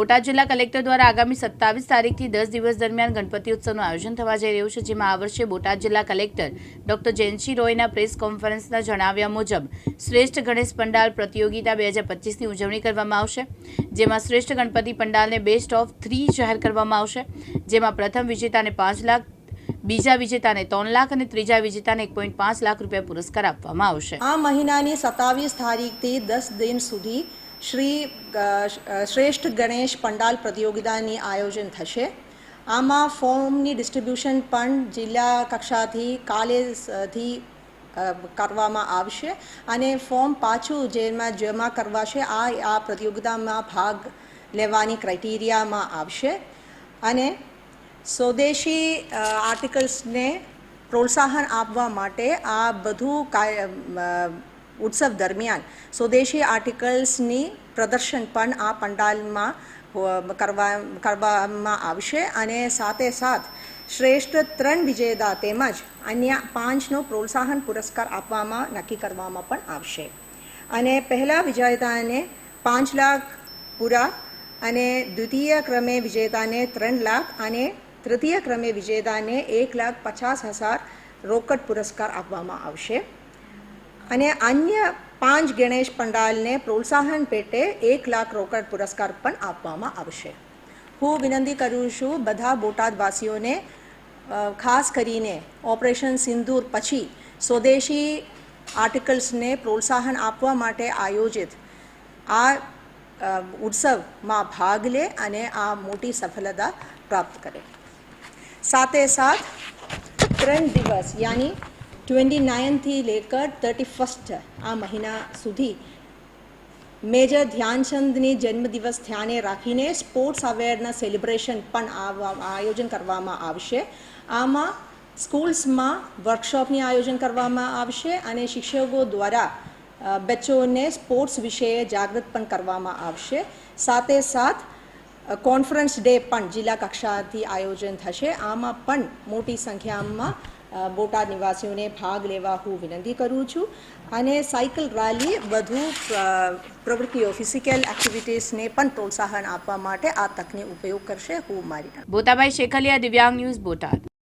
બોટાદ જિલ્લા કલેક્ટર દ્વારા આગામી સત્તાવીસ તારીખથી દસ દિવસ દરમિયાન ગણપતિ ઉત્સવનું આયોજન થવા જઈ રહ્યું છે, જેમાં આ વર્ષે બોટાદ જિલ્લા કલેક્ટર ડોક્ટર જયંતિ રોયના પ્રેસ કોન્ફરન્સના જણાવ્યા મુજબ, શ્રેષ્ઠ ગણેશ પંડાલ પ્રતિયોગિતા બે હજાર પચીસની ઉજવણી કરવામાં આવશે, જેમાં શ્રેષ્ઠ ગણપતિ પંડાલને બેસ્ટ ઓફ થ્રી જાહેર કરવામાં આવશે, જેમાં પ્રથમ વિજેતાને પાંચ લાખ, બીજા વિજેતાને ત્રણ લાખ અને ત્રીજા વિજેતાને એક પોઈન્ટ પાંચ લાખ રૂપિયા પુરસ્કાર આપવામાં આવશે. આ મહિનાની સત્તાવીસ તારીખથી દસ દિન સુધી શ્રી શ્રેષ્ઠ ગણેશ પંડાલ પ્રતિયોગિતાની આયોજન થશે. આમાં ફોર્મની ડિસ્ટ્રીબ્યુશન પણ જિલ્લા કક્ષાથી કાલે સ- થી અ, કરવામાં આવશે અને ફોર્મ પાછું જેમાં જમા કરવાશે. આ આ પ્રતિયોગિતામાં ભાગ લેવાની ક્રાઇટેરિયામાં આવશે. અને સ્વદેશી આર્ટિકલ્સને પ્રોત્સાહન આપવા માટે આ બધું ઉત્સવ દરમિયાન સ્વદેશી આર્ટિકલ્સની પ્રદર્શન પણ આ પંડાલમાં કરવા, કરવામાં આવશે અને સાથે સાથ શ્રેષ્ઠ ત્રણ વિજેતા તેમજ અન્ય પાંચનો પ્રોત્સાહન પુરસ્કાર આપવામાં નક્કી કરવામાં પણ આવશે. અને પહેલા વિજેતાને પાંચ લાખ પૂરા અને દ્વિતીય ક્રમે વિજેતાને ત્રણ લાખ અને તૃતીય ક્રમે વિજેતાને એક લાખ પચાસ હજાર રોકડ પુરસ્કાર આપવામાં આવશે. અને અન્ય પાંચ ગણેશ પંડાલને પ્રોત્સાહન પેટે એક લાખ રોકડ પુરસ્કાર પણ આપવામાં આવશે. હું વિનંતી કરું છું બધા બોટાદવાસીઓને ખાસ કરીને ઓપરેશન સિંદૂર પછી સ્વદેશી આર્ટિકલ્સને પ્રોત્સાહન આપવા માટે આયોજિત આ ઉત્સવમાં ભાગ લે અને આ મોટી સફળતા પ્રાપ્ત કરે. સાથે સાથ ત્રણ દિવસ, યાની ટ્વેન્ટી નાઇનથી લેકર થર્ટી ફર્સ્ટ આ મહિના સુધી મેજર ધ્યાનચંદની જન્મદિવસ ધ્યાને રાખીને સ્પોર્ટ્સ અવેરના સેલિબ્રેશન પણ આયોજન કરવામાં આવશે. આમાં સ્કૂલ્સમાં વર્કશોપની આયોજન કરવામાં આવશે અને શિક્ષકો દ્વારા બચ્ચોને સ્પોર્ટ્સ વિશે જાગૃત પણ કરવામાં આવશે. સાથે સાથ કોન્ફરન્સ ડે પણ જિલ્લા કક્ષાથી આયોજન થશે. આમાં પણ મોટી સંખ્યામાં બોટાદ નિવાસીઓને ભાગ લેવા હું વિનંતી કરું છું. અને સાયકલ રેલી વધુ પ્રવૃત્તિઓ ફિઝિકલ એક્ટિવિટીઝને પણ પ્રોત્સાહન આપવા માટે આ તકને ઉપયોગ કરશે. હું મારી બોતાભાઈ શેખલિયા, દિવ્યાંગ ન્યૂઝ બોટાદ.